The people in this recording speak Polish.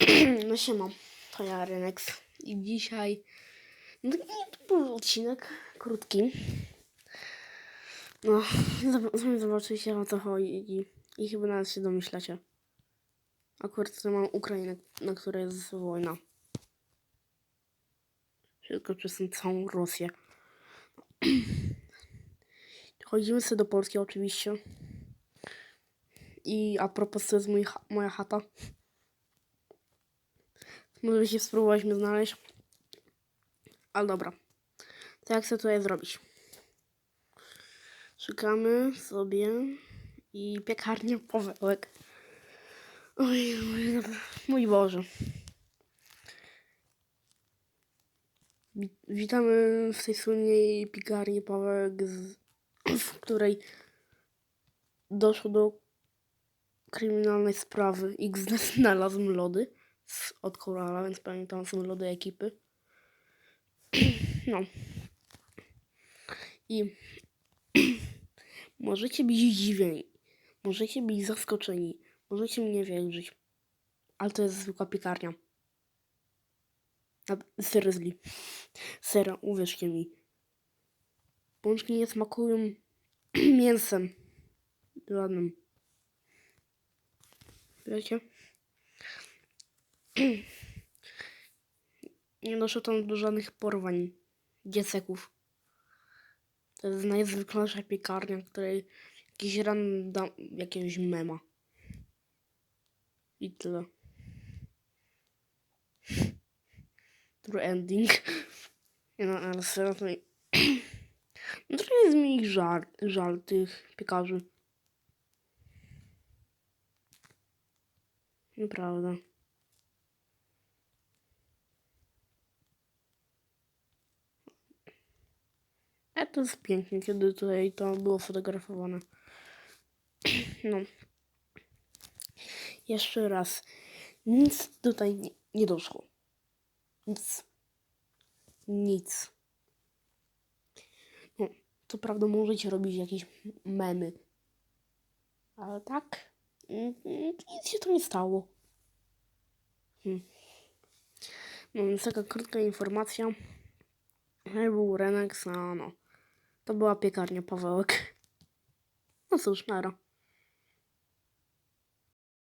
No siema, to ja Renex i dzisiaj no, to był odcinek krótki. No, sami zobaczycie o co chodzi i, chyba nawet się domyślacie. Akurat tutaj mam Ukrainę, na której jest wojna. Wszystko przez całą Rosję. Chodzimy sobie do Polski oczywiście. I a propos to jest mój, cha- moja chata. Może się spróbować mnie znaleźć. Ale dobra. To jak chcę tutaj zrobić? Szukamy sobie i piekarnię Pawełek. Oj, mój, Boże. Wi- Witamy w tej słynnej piekarni Pawełek, z, w której doszło do kryminalnej sprawy. X znalazł lody od Korala, więc pewnie tam są lody ekipy. No. I możecie być zdziwieni, możecie być zaskoczeni, możecie mi nie wierzyć, ale to jest zwykła piekarnia. Seriously. Serio, uwierzcie mi. Pączki nie smakują mięsem żadnym. Wiecie? Nie doszło tam do żadnych porwań dzieciaków. To jest najzwyklejsza piekarnia, której jakiś random, jakiegoś mema. I tyle. True ending. No, ale serio to... No trochę jest mi żal, żal tych piekarzy. Nieprawda. To jest pięknie, kiedy tutaj to było fotografowane. No. Jeszcze raz. Nic tutaj nie, nie doszło. Nic. Nic. No, co prawda możecie robić jakieś memy. Ale tak, mm, nic się to nie stało. Hmm. No więc taka krótka informacja. Był Renex, a no. To była piekarnia Pawełek. No cóż, nara.